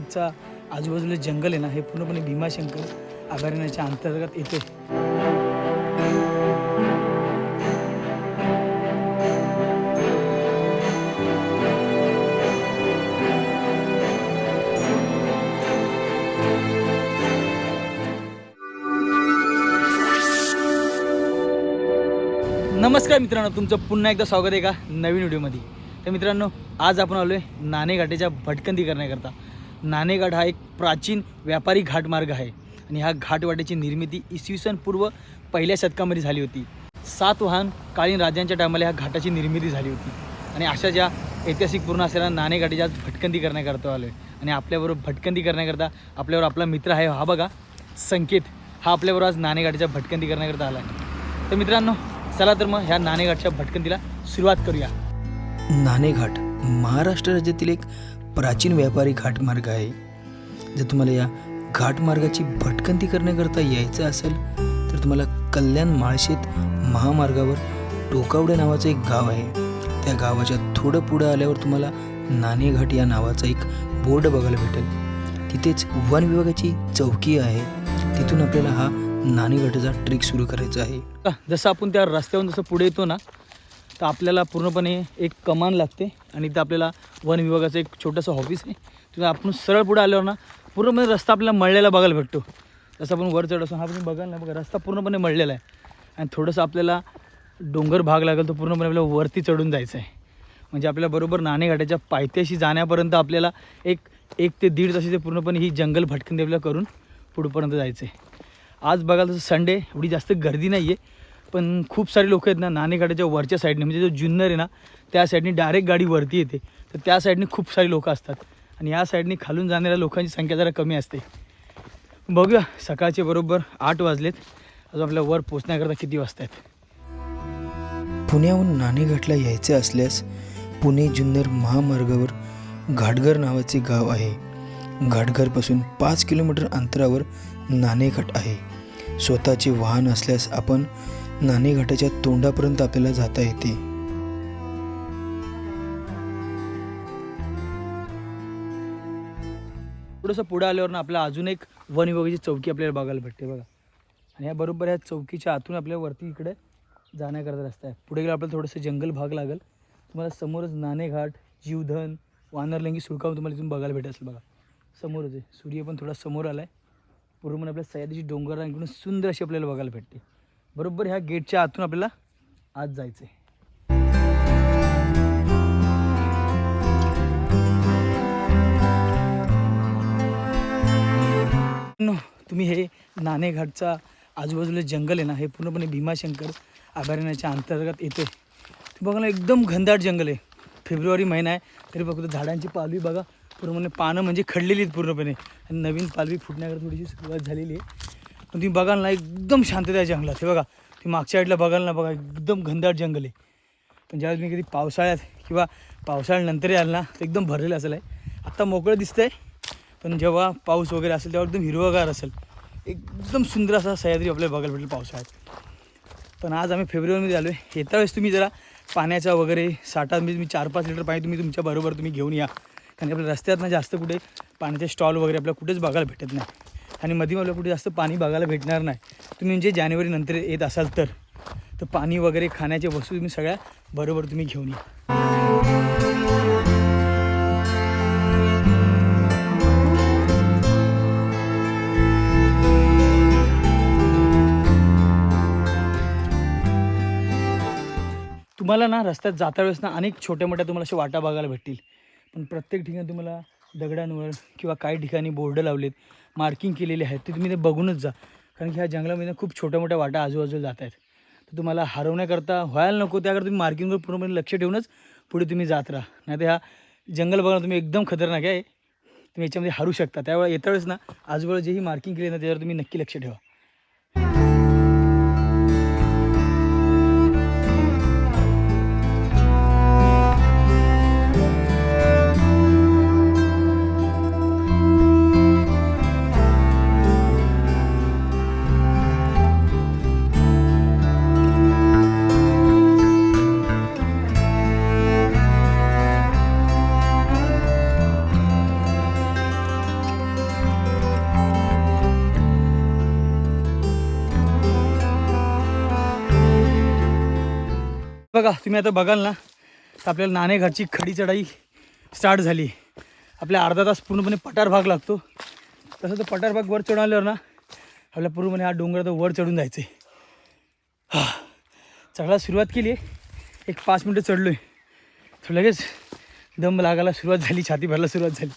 घाटचा आजूबाजूला जंगल आहे ना हे पूर्णपणे भीमाशंकर अभयारण्याच्या अंतर्गत येते. नमस्कार मित्रांनो तुमचं पुन्हा एकदा स्वागत आहे का नवीन व्हिडिओमध्ये. तर मित्रांनो आज आपण आलो आहे नाणेघाटेच्या भटकंती करण्याकरता. नाणेघाट हा एक प्राचीन व्यापारी घाटमार्ग आहे. आणि ह्या घाटवाड्याची निर्मिती इसवी सन पूर्व पहिल्या शतकामध्ये झाली होती. सात वाहन कालीन राजांच्या टायमाला ह्या घाटाची निर्मिती झाली होती. आणि अशा ज्या ऐतिहासिक पूर्ण असलेल्या नाणेघाटेची आज भटकंती करण्याकरता आलो आहे आणि आपल्याबरोबर भटकंती करण्याकरता आपल्यावर आपला मित्र आहे हा बघा संकेत. हा आपल्याबरोबर आज नाणेघाटाच्या भटकंती करण्याकरता आला आहे तर मित्रांनो चला तर मग ह्या नाणेघाटच्या भटकंतीला सुरुवात करूया. नाणेघाट महाराष्ट्र राज्यातील एक प्राचीन व्यापारी घाटमार्ग आहे. जर तुम्हाला या घाटमार्गाची भटकंती करण्याकरता यायचं असेल तर तुम्हाला कल्याण माळशेत महामार्गावर टोकावडे नावाचं एक गाव आहे. त्या गावाच्या थोडं पुढं आल्यावर तुम्हाला नाणेघाट या नावाचा एक बोर्ड बघायला भेटेल. तिथेच वन विभागाची चौकी आहे. तिथून आपल्याला हा नाणेघाटाचा ट्रेक सुरू करायचा आहे. जसं आपण त्या रस्त्यावरून जसं पुढे येतो ना तर आपल्याला पूर्णपणे एक कमान लागते आणि इथं आपल्याला वन विभागाचं एक छोटंसं ऑफिस आहे. तिथं आपण सरळ पुढे आल्यावर ना पूर्णपणे रस्ता आपल्याला मळलेला बघायला भेटतो. जसं आपण वर चढ असतो हा पण बघायला ना बघा रस्ता पूर्णपणे मळलेला आहे. आणि थोडंसं आपल्याला डोंगर भाग लागेल तो पूर्णपणे आपल्याला वरती चढून जायचं आहे. म्हणजे आपल्या बरोबर नाणेघाटाच्या पायथ्याशी जाण्यापर्यंत आपल्याला एक एक ते दीड तासाचे पूर्णपणे ही जंगल भटकंती आपल्याला करून पुढपर्यंत जायचं आहे. आज बघायला तसं संडे एवढी जास्त गर्दी नाही आहे पण खूप सारे लोक आहेत ना नाणेघाटाच्या वरच्या साईडने म्हणजे जो जुन्नर आहे ना त्या साईडने डायरेक्ट गाडी वरती येते. तर त्या साईडने खूप सारे लोक असतात. आणि या साईडने खालून जाणाऱ्या लोकांची संख्या जरा कमी असते. बघूया सकाळचे बरोबर आठ वाजलेत. अजून आपल्या वर पोचण्याकरता किती वाजता आहेत पुण्याहून नाणेघाटला यायचे असल्यास पुणे जुन्नर महामार्गावर घाटघर नावाचे गाव आहे. घाटघरपासून पाच किलोमीटर अंतरावर नाणेघाट आहे. स्वतःचे वाहन असल्यास आपण नाणेघाटाच्या तोंडापर्यंत आपल्याला जाता येते. थोडंसं पुढं आल्यावर ना आपल्याला अजून एक वन विभागाची चौकी आपल्याला बघायला भेटते बघा. आणि या बरोबर या चौकीच्या आतून आपल्या वरती इकडे जाण्याकरता रस्ता आहे. पुढे गेलं आपल्याला थोडंसं जंगल भाग लागेल. तुम्हाला समोरच नाणेघाट जीवधन वानरलिंगी सुळकाव तुम्हाला इथून बघायला भेटेल असेल बघा. समोरच आहे. सूर्य पण थोडा समोर आला आहे पूर्ण आपल्या सह्याद्रीची डोंगर इकडून सुंदर अशी आपल्याला बघायला भेटते. बरोबर ह्या गेटच्या आतून आपल्याला आत जायचं आहे तुम्ही हे नाणेघाटचा आजूबाजूला जंगल आहे ना हे पूर्णपणे भीमाशंकर अभयारण्याच्या अंतर्गत येते ते बघा ना एकदम घनदाट जंगल आहे. फेब्रुवारी महिना आहे तरी फक्त झाडांची पालवी बघा. पूर्णपणे पानं म्हणजे खडलेली आहेत पूर्णपणे. आणि नवीन पालवी फुटण्याकडे थोडीशी सुरुवात झालेली आहे. पण तुम्ही बघाल ना एकदम शांतता आहे जंगलात. हे बघा तुम्ही मागच्या साईडला बघाल ना बघा एकदम घनदाट जंगल आहे. पण ज्यावेळेस मी कधी पावसाळ्यात किंवा पावसाळ्यानंतर याल ना तर एकदम भरलेलं असेल आहे. आत्ता मोकळं दिसतंय पण जेव्हा पाऊस वगैरे असेल तेव्हा एकदम हिरवगार असेल. एकदम सुंदर असा सह्याद्री आपल्याला बघायला भेटेल पावसाळ्यात. पण आज आम्ही फेब्रुवारीमध्ये आलो आहे येत्या वेळेस तुम्ही जरा पाण्याचा वगैरे साठा म्हणजे तुम्ही चार पाच लिटर पाणी तुम्ही तुमच्या बरोबर तुम्ही घेऊन या. कारण आपल्या रस्त्यात ना जास्त कुठे पाण्याचे स्टॉल वगैरे आपल्याला कुठेच बघायला भेटत नाही. आणि मध्ये कुठे जास्त पाणी बघायला भेटणार नाही. तुम्ही म्हणजे जानेवारी नंतर येत असाल तर तर पाणी वगैरे खाण्याच्या वस्तू तुम्ही सगळ्या बरोबर तुम्ही घेऊन या. तुम्हाला ना रस्त्यात जाता वेळेस ना अनेक छोट्या मोठ्या तुम्हाला अशा वाटा बघायला भेटतील. पण प्रत्येक ठिकाणी तुम्हाला दगडांवर किंवा काही ठिकाणी बोर्ड लावलेत. मार्किंग केलेले आहेत ते तुम्ही ते बघूनच जा. कारण की ह्या जंगलामध्ये खूप छोट्या मोठ्या वाटा आजूबाजूला जात आहेत. तर तुम्हाला हरवण्याकरता व्हायला नको त्याकरता तुम्ही मार्किंगवर पूर्णपणे लक्ष ठेवूनच पुढे तुम्ही जात राहा. नाही तर ह्या जंगल बघा तुम्ही एकदम खतरनाक आहे. तुम्ही याच्यामध्ये हरू शकता. त्यावेळेला येत्या वेळेस ना आजूबाजूला जेही मार्किंग केली ना त्याच्यावर तुम्ही नक्की लक्ष ठेवा. बघा तुम्ही आता बघाल ना तर आपल्याला नाणेघाटची खडी चढाई स्टार्ट झाली. आपल्या अर्धा तास पूर्णपणे पठार भाग लागतो. तसं तो पठार भाग वर चढवल्यावर आल्यावर ना आपल्या पूर्णपणे हा डोंगर तर वर चढून जायचं आहे हा. चढायला सुरुवात केली आहे एक पाच मिनटं चढलो आहे तर लगेच दम लागायला सुरुवात झाली छाती भरायला सुरुवात झाली.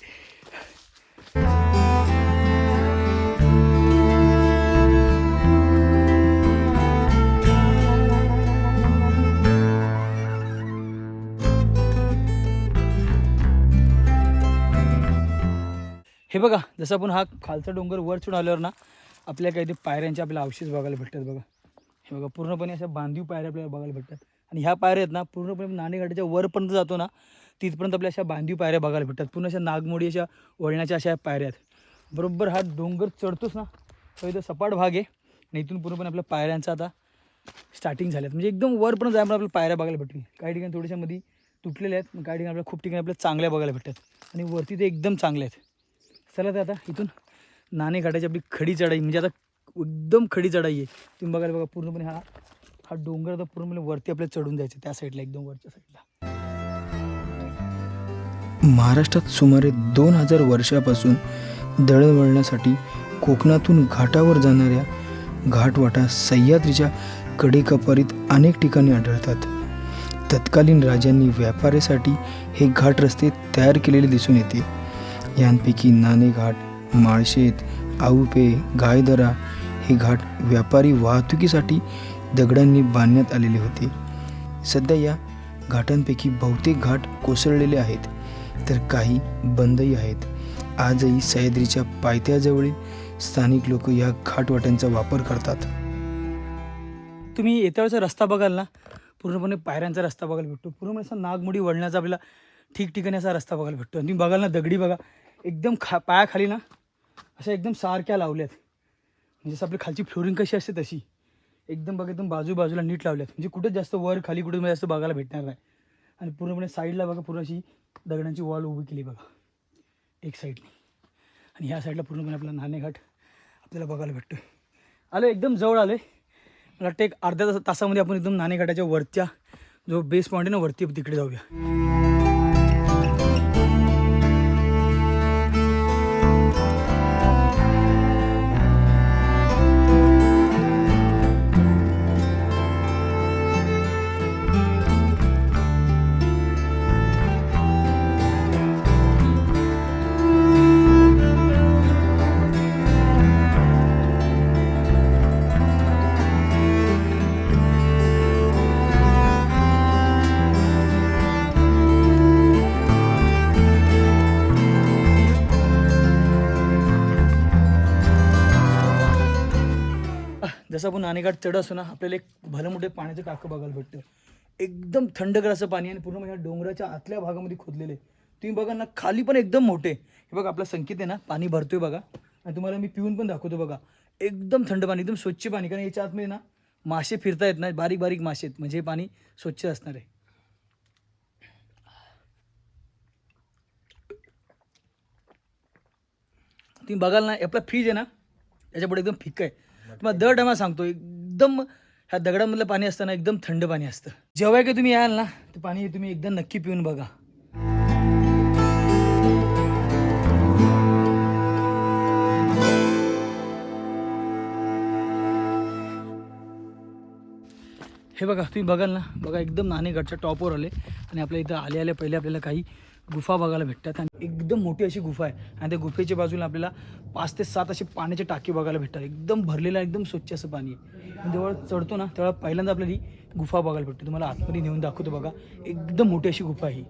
हे बघा जसं आपण हा खालचा डोंगर वर चढून आल्यावर ना आपल्या काही ते पायऱ्यांचे आपल्याला अवशेष बघायला भेटतात बघा. हे बघा पूर्णपणे अशा बांधीव पायऱ्या आपल्याला बघायला भेटतात. आणि ह्या पायऱ्या आहेत ना पूर्णपणे नाणेघाटाच्या वरपर्यंत जातो ना तिथपर्यंत आपल्या अशा बांधीव पायऱ्या बघायला भेटतात. पूर्ण अशा नागमोडी अशा वळण्याच्या अशा पायऱ्या आहेत. बरोबर हा डोंगर चढतोच ना तो इथं सपाट भाग आहे. आणि इथून पूर्णपणे आपल्या पायऱ्यांचा आता स्टार्टिंग झाल्यात म्हणजे एकदम वरपर्यंत जायला आपल्याला पायऱ्या बघायला भेटतील. काही ठिकाणी थोड्याशा मध्ये तुटलेल्या आहेत काही ठिकाणी आपल्या खूप ठिकाणी आपल्याला चांगल्या बघायला भेटतात. आणि वरती ते एकदम चांगले आहेत. चला तर आता इथून नाणे घाटाची आपली खडी चढाई म्हणजे आता एकदम खडी चढाई आहे. तुम्ही बघायला बघा पूर्णपणे हा हा डोंगर आता पूर्णपणे वरती आपल्याला चढून जायचं त्या साईडला एकदम वरच्या साईडला महाराष्ट्रात सुमारे दोन हजार वर्षापासून दळणवळणासाठी कोकणातून घाटावर जाणाऱ्या घाटवाटा सह्याद्रीच्या कडेकपारीत अनेक ठिकाणी आढळतात. तत्कालीन राजांनी व्यापारासाठी हे घाट रस्ते तयार केलेले दिसून येते. यांपैकी नाणे घाट माळशेत आऊपे गायदरा हे घाट व्यापारी वाहतुकीसाठी दगडांनी बांधण्यात आलेले होते. सध्या या घाटांपैकी बहुतेक घाट कोसळलेले आहेत तर काही बंदही आहेत. आजही सह्याद्रीच्या पायथ्याजवळील स्थानिक लोक या घाटवाट्यांचा वापर करतात. तुम्ही येत्यावेळेचा रस्ता बघाल ना? पूर्णपणे पायऱ्यांचा रस्ता बघायला भेटतो. पूर्णपणे असा नागमोडी वळण्याचा आपल्याला ठिकठिकाणी असा रस्ता बघायला भेटतो. आणि तुम्ही बघाल ना दगडी बघा. एकदम खा पायाखाली ना अशा एकदम सारख्या लावल्यात. म्हणजे असं आपली खालची फ्लोरिंग कशी असते तशी. एकदम बघा एकदम बाजूबाजूला नीट लावल्यात. म्हणजे कुठं जास्त वर खाली कुठं म्हणजे जास्त बघायला भेटणार नाही. आणि पूर्णपणे साईडला बघा पूर्ण अशी दगडांची वॉल उभी केली बघा. एक साईडने. आणि ह्या साईडला पूर्णपणे आपला नाणेघाट आपल्याला बघायला भेटतो आलो एकदम जवळ आलो आहे मला वाटतं एक अर्ध्या तासामध्ये आपण एकदम नाणेघाटाच्या वरच्या जो बेस पॉईंट आहे ना वरती तिकडे जाऊया. जसं आपण नाणेघाट चढ असतो ना आपल्याला एक भलं मोठे पाण्याचं टाकं बघायला भेटतं. एकदम थंडगर असं पाणी आणि पूर्ण म्हणजे डोंगराच्या आतल्या भागामध्ये खोदलेले. तुम्ही बघा ना खाली पण एकदम मोठे. हे बघा आपला संकेत आहे ना पाणी भरतोय बघा. आणि तुम्हाला मी पिऊन पण दाखवतो बघा. एकदम थंड पाणी एकदम स्वच्छ पाणी. कारण याच्या आतमध्ये ना मासे फिरता येत नाही बारीक बारीक मासे आहेत. म्हणजे हे पाणी स्वच्छ असणार आहे. तुम्ही बघाल ना आपला फ्रीज आहे ना त्याच्यापुढे एकदम फिक्क आहे. तुम्हाला दर डमा सांगतो एकदम ह्या दगडामधलं पाणी असतं ना एकदम थंड पाणी असतं. जेव्हा की तुम्ही याल ना ते पाणी तुम्ही एकदा नक्की पिऊन बघा. हे बघा तुम्ही बघाल ना बघा एकदम नाणेगडच्या टॉपवर आले. आणि आपल्या इथं आले आले पहिले आपल्याला काही गुफा बघायला भेटतात आणि एकदम मोठी अशी गुफा आहे. आणि त्या गुफेच्या बाजूला आपल्याला पाच ते सात असे पाण्याचे टाके बघायला भेटतात. एकदम भरलेलं एकदम स्वच्छ असं पाणी आहे. जेव्हा चढतो ना तेव्हा पहिल्यांदा आपल्याला ही गुफा बघायला भेटते. तुम्हाला आतमध्ये नेऊन दाखवतो बघा. एकदम मोठी अशी गुफा आहे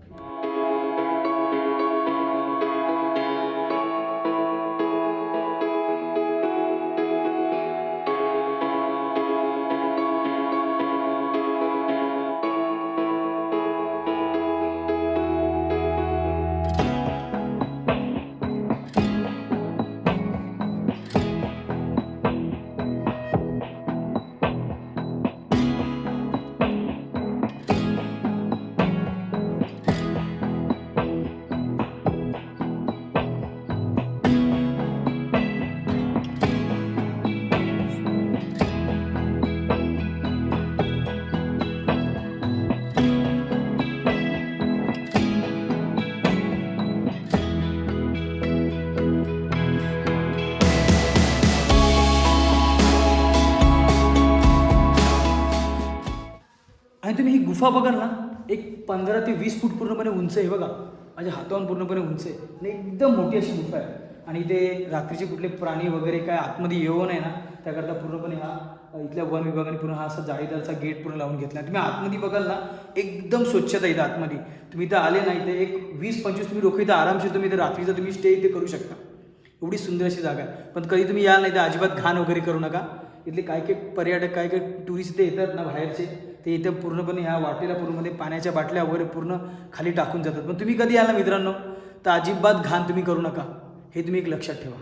गुफा बघाल ना एक पंधरा ते वीस फूट पूर्णपणे उंच आहे बघा. माझ्या हातावरून पूर्णपणे उंच आहे. आणि एकदम मोठी अशी गुफा आहे. आणि इथे रात्रीचे कुठले प्राणी वगैरे काय आतमध्ये येऊ नये ना त्याकरता पूर्णपणे हा इथल्या वन विभागाने पूर्ण हा असा जाळीदारचा गेट पूर्ण लावून घेतला. तुम्ही आतमध्ये बघाल ना एकदम स्वच्छता इथं आतमध्ये. तुम्ही इथं आले ना इथे एक वीस पंचवीस तुम्ही लोक इथं आरामशीर तुम्ही इथे रात्रीचं तुम्ही स्टे इथे करू शकता. एवढी सुंदर अशी जागा आहे. पण कधी तुम्ही याल नाही तर अजिबात घाण वगैरे करू नका. इथले काय काय पर्यटक काय काय टुरिस्ट इथे येतात ना बाहेरचे ते इथं पूर्णपणे ह्या वाटेला पूर्णमध्ये पाण्याच्या बाटल्या वगैरे पूर्ण खाली टाकून जातात. पण तुम्ही कधी याल ना मित्रांनो? तर अजिबात घाण तुम्ही करू नका. हे तुम्ही एक लक्षात ठेवा.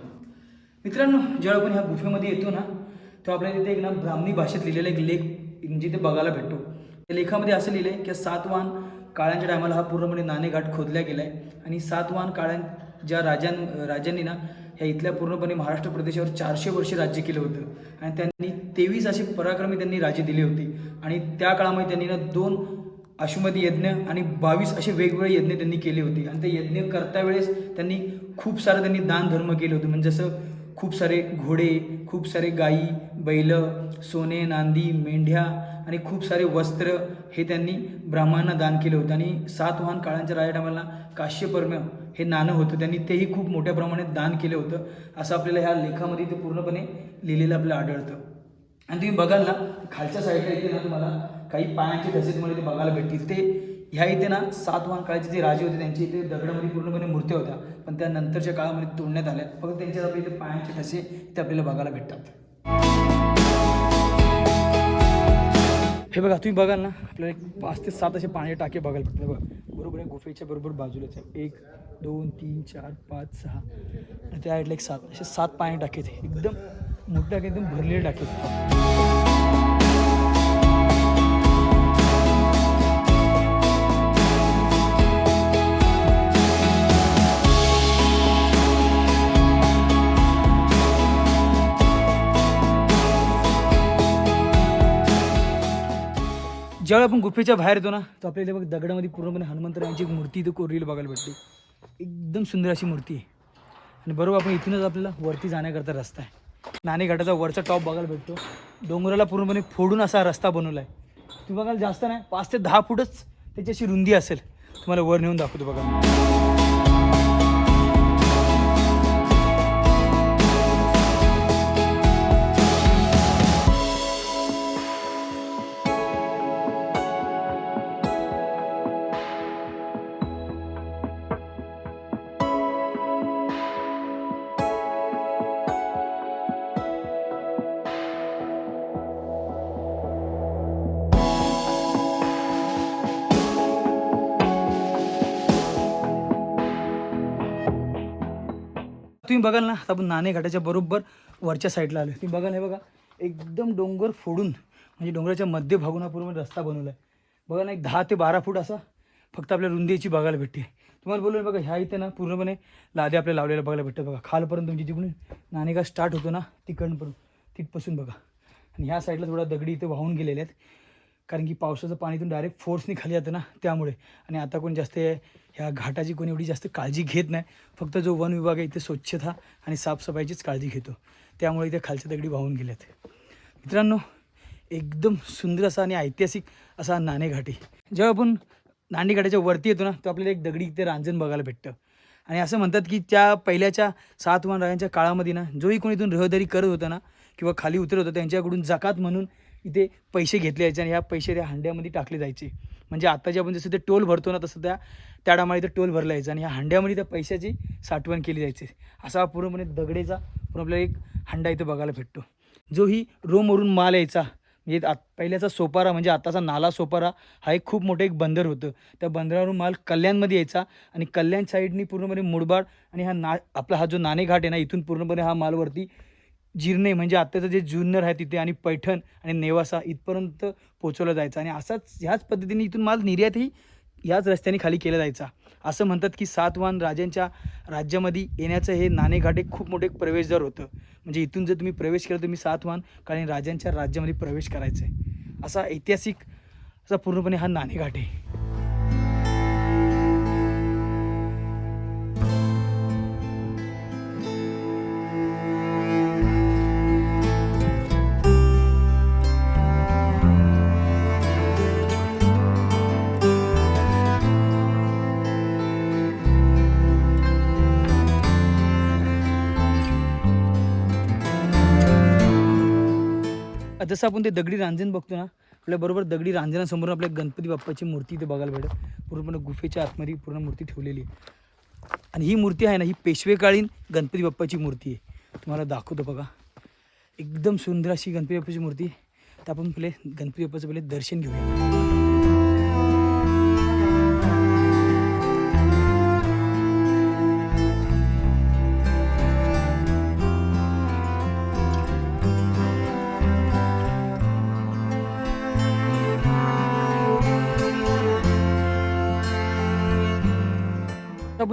मित्रांनो जेव्हा आपण ह्या गुफेमध्ये येतो ना तेव्हा आपल्याला तिथे एक ना ब्राह्मणी भाषेत लिहिलेला एक लेख जिथे बघायला भेटतो. त्या लेखामध्ये असं लिहिलं आहे की सातवाहन काळांच्या टायमाला हा पूर्णपणे नाणेघाट खोदला गेला आहे आणि सातवाहन काळां ज्या राजां राजांनी ना ह्या इथल्या पूर्णपणे महाराष्ट्र प्रदेशावर चारशे वर्षे राज्य केलं होतं. आणि त्यांनी तेवीस असे पराक्रमी त्यांनी राज्य दिले होते. आणि त्या काळामध्ये त्यांनी ना दोन अश्वमती यज्ञ आणि बावीस असे वेगवेगळे यज्ञ त्यांनी केले होते. आणि ते यज्ञ करता वेळेस त्यांनी खूप सारं त्यांनी दानधर्म केले होते. म्हणजे जसं खूप सारे घोडे खूप सारे गायी बैल सोने नांदी मेंढ्या आणि खूप सारे वस्त्र हे त्यांनी ब्राह्मणांना दान केलं होतं. आणि सातवाहन काळांच्या राजा टायमाला काश्यपर्म हे नाणं होतं. त्यांनी तेही खूप मोठ्या प्रमाणात दान केलं होतं. असं आपल्याला ह्या लेखामध्ये ते पूर्णपणे लिहिलेलं आपल्याला आढळतं. आणि तुम्ही बघाल ना खालच्या साईडला इथे ना तुम्हाला काही पायांचे ठसे तुम्हाला इथे बघायला भेटतील. ते ह्या इथे ना सातवाहन काळाचे जे राजे होते त्यांचे इथे दगडामध्ये पूर्णपणे मूर्त्या होत्या. पण त्या नंतरच्या काळामध्ये तोडण्यात आल्या फक्त त्यांच्या आपल्या इथे पायांचे ठसे इथे आपल्याला बघायला भेटतात. हे बघा तुम्ही बघाल ना आपल्याला एक पाच ते सात असे पाणी टाके बघायला भेटतात. बघा बरोबर आहे गुफेच्या बरोबर बाजूलाच आहे एक दोन तीन चार पाच सहा. आणि त्या साईडला एक सात असे सात पाणी टाके एकदम मोठे टाके एकदम भरलेले टाके ज्यावेळी आपण गुफेच्या बाहेर येतो ना तर आपल्याला बघ दगडामध्ये पूर्णपणे हनुमंतरायांची एक मूर्ती इथं कोरलेली बघायला भेटते एकदम सुंदर अशी मूर्ती आहे. आणि बरोबर आपण इथूनच आपल्याला वरती जाण्याकरता रस्ता आहे. नाणेघाटाचा वरचा टॉप बघायला भेटतो. डोंगराला पूर्णपणे फोडून असा रस्ता बनवला आहे तू बघाल जास्त नाही पाच ते दहा फूटच त्याची अशी रुंदी असेल. तुम्हाला वर नेऊन दाखवतो बघा. तुम्ही बघाल ना आता आपण नाणेघाटाच्या बरोबर वरच्या साईडला आलो तुम्ही बघाल हे बघा एकदम डोंगर फोडून म्हणजे डोंगराच्या मध्य भागून रस्ता बनवला आहे बघा ना एक दहा ते बारा फूट असा फक्त आपल्या रुंदीची बघायला भेटते. तुम्हाला बोललो बघा ह्या इथे ना पूर्णपणे लादे आपल्या लावलेल्या बघायला भेटतात बघा. खालपर्यंत तुमची जिकडून नाणेघाट स्टार्ट होतो ना तिकडपर्यंत तिथपासून बघा. आणि ह्या साईडला थोडा दगडी इथे वाहून गेलेले आहेत. कारण की पावसाचं पाणी डायरेक्ट फोर्सनी खाली जातं ना त्यामुळे. आणि आता कोण जास्त ह्या घाटाची कोणी एवढी जास्त काळजी घेत नाही. फक्त जो वन विभाग आहे इथे स्वच्छता आणि साफसफाईचीच काळजी घेतो. त्यामुळे इथे खालच्या दगडी वाहून गेल्यात मित्रांनो एकदम सुंदर असा आणि ऐतिहासिक असा नाणेघाटी जेव्हा आपण नाणेघाटाच्या वरती येतो ना तो आपल्याला एक दगडी इथे रांजण बघायला भेटतं. आणि असं म्हणतात की त्या पहिल्याच्या सातवान राजांच्या काळामध्ये ना जोही कोणी इथून रहदारी करत होता ना किंवा खाली उतरत होता त्यांच्याकडून जकात म्हणून इथे पैसे घेतले जायचे आणि ह्या पैसे त्या हांड्यामध्ये टाकले जायचे. म्हणजे आता जे आपण जसं ते टोल भरतो ना तसं त्या त्या डामाला इथं टोल भरला जायचा आणि ह्या हांड्यामध्ये त्या पैशाची साठवण केली जायची. असा पूर्णपणे दगडेचा पूर्ण आपल्याला एक हांडा इथं बघायला भेटतो. जो ही रोमवरून माल यायचा. म्हणजे आत पहिल्याचा सोपारा म्हणजे आताचा नाला सोपारा हा एक खूप मोठं एक बंदर होतं. त्या बंदरावरून माल कल्याणमध्ये यायचा आणि कल्याण साईडनी पूर्णपणे मुडबाड आणि हा ना आपला हा जो नाणेघाट आहे ना इथून पूर्णपणे हा मालवरती जिरणे म्हणजे आत्ताचं जे जुन्नर आहे तिथे आणि पैठण आणि नेवासा इथपर्यंत पोचवलं जायचं. आणि असाच ह्याच पद्धतीने इथून माल निर्यातही याच रस्त्याने खाली केला जायचा. असं म्हणतात की सातवान राजांच्या राज्यामध्ये येण्याचं हे नाणेघाट एक खूप मोठं एक प्रवेशद्वार होतं. म्हणजे इथून जर तुम्ही प्रवेश केला तर तुम्ही सातवाहन कारण राजांच्या राज्यामध्ये प्रवेश करायचा आहे असा ऐतिहासिक असा पूर्णपणे हा नाणेघाट आहे. जसं आपण ते दगडी रांजण बघतो ना आपल्या बरोबर दगडी रांजणासमोर आपल्या गणपती बाप्पाची मूर्ती इथे बघायला भेटेल. पूर्णपणे गुफेच्या आतमध्ये पूर्ण मूर्ती ठेवलेली आहे. आणि ही मूर्ती आहे ना ही पेशवेकालीन गणपती बाप्पाची मूर्ती आहे. तुम्हाला दाखवतो बघा. एकदम सुंदर अशी गणपती बाप्पाची मूर्ती तर आपण पहिले गणपती बाप्पाचं पहिले दर्शन घेऊया.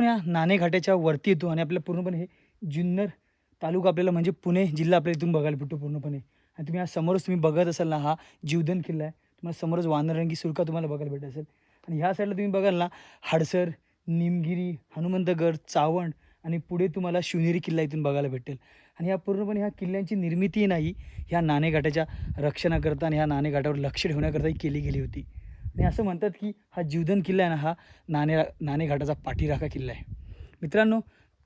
या नाणेघाटाच्या वरती येतो आणि आपल्याला पूर्णपणे हे जुन्नर तालुका आपल्याला म्हणजे पुणे जिल्हा आपल्याला इथून बघायला भेटतो पूर्णपणे. आणि तुम्ही हा समोरच तुम्ही बघत असाल ना हा जीवधन किल्ला आहे. तुम्हाला समोरच वानरंगी सुरका तुम्हाला बघायला भेटत असेल. आणि ह्या साईडला तुम्ही बघाल ना हडसर निमगिरी हनुमंतगड चावण आणि पुढे तुम्हाला शिवनेरी किल्ला इथून बघायला भेटेल. आणि ह्या पूर्णपणे ह्या किल्ल्यांची निर्मिती नाही ह्या नाणेघाटाच्या रक्षणाकरता आणि ह्या नाणेघाटावर लक्ष ठेवण्याकरता ही केली गेली होती. आणि असं म्हणतात की हा जीवधन किल्ला आहे ना हा नाणे नाणेघाटाचा पाठीराखा किल्ला आहे. मित्रांनो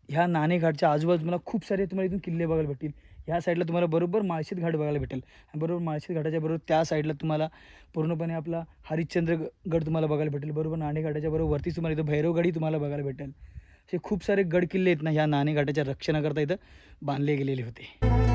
ह्या नाणेघाटच्या आजूबाजू मला खूप सारे तुम्हाला इथून किल्ले बघायला भेटतील. ह्या साईडला तुम्हाला बरोबर माळशेत घाट बघायला भेटेल. आणि बरोबर माळशेत घाटाच्या बरोबर त्या साईडला तुम्हाला पूर्णपणे आपला हरिश्चंद्र गड तुम्हाला बघायला भेटेल. बरोबर नाणेघाटाच्या बरोबर वरतीच तुम्हाला इथं भैरवगडी तुम्हाला बघायला भेटेल. असे खूप सारे गड किल्ले आहेत ना ह्या नाणेघाटाच्या रक्षणाकरता इथं बांधले गेलेले होते.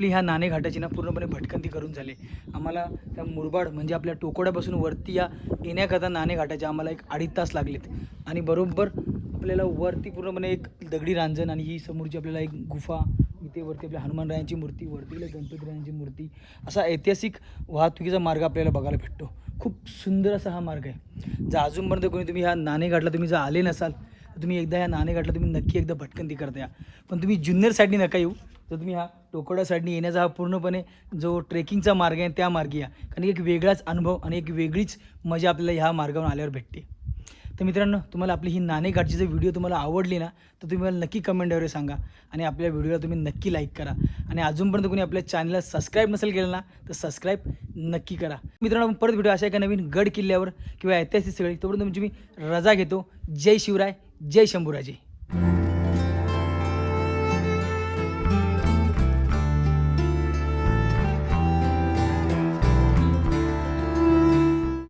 आपली ह्या नाणेघाटाची ना पूर्णपणे भटकंती करून झाली. आम्हाला त्या मुरबाड म्हणजे आपल्या टोकोड्यापासून वरती या येण्याकरता नाणेघाटाचे आम्हाला एक अडीच तास लागलेत. आणि बरोबर आपल्याला वरती पूर्णपणे एक दगडी रांजण आणि ही समोरची आपल्याला एक गुफा इथे वरती आपल्या हनुमानरायांची मूर्ती वरती गणपतीरायांची मूर्ती असा ऐतिहासिक वाहतुकीचा मार्ग आपल्याला बघायला भेटतो. खूप सुंदर असा हा मार्ग आहे. जर अजूनपर्यंत कोणी तुम्ही ह्या नाणेघाटला तुम्ही जर आले नसाल तुम्ही एकदा ह्या नाणेघाटला तुम्ही नक्की एकदा भटकंती करता या. पण तुम्ही जुन्नर साईडनी नका येऊ. तर तुम्ही हा टोकोडा साईडनी येण्याचा हा पूर्णपणे जो ट्रेकिंगचा मार्ग आहे त्या मार्गी या. कारण एक वेगळाच अनुभव आणि एक वेगळीच मजा आपल्याला ह्या मार्गावर आल्यावर भेटते. तर मित्रांनो तुम्हाला आपली ही नाणेघाटची जर व्हिडिओ तुम्हाला आवडली ना तर तुम्ही मला नक्की कमेंटवर सांगा आणि आपल्या व्हिडिओला तुम्ही नक्की लाईक करा. आणि अजूनपर्यंत कोणी आपल्या चॅनलला सबस्क्राईब नसेल केलं ना तर सबस्क्राईब नक्की करा. मित्रांनो आपण परत व्हिडिओ अशा एका नवीन गड किल्ल्यावर किंवा ऐतिहासिक सगळी तोपर्यंत तुमची मी रजा घेतो. जय शिवराय. जय शंभूराजे.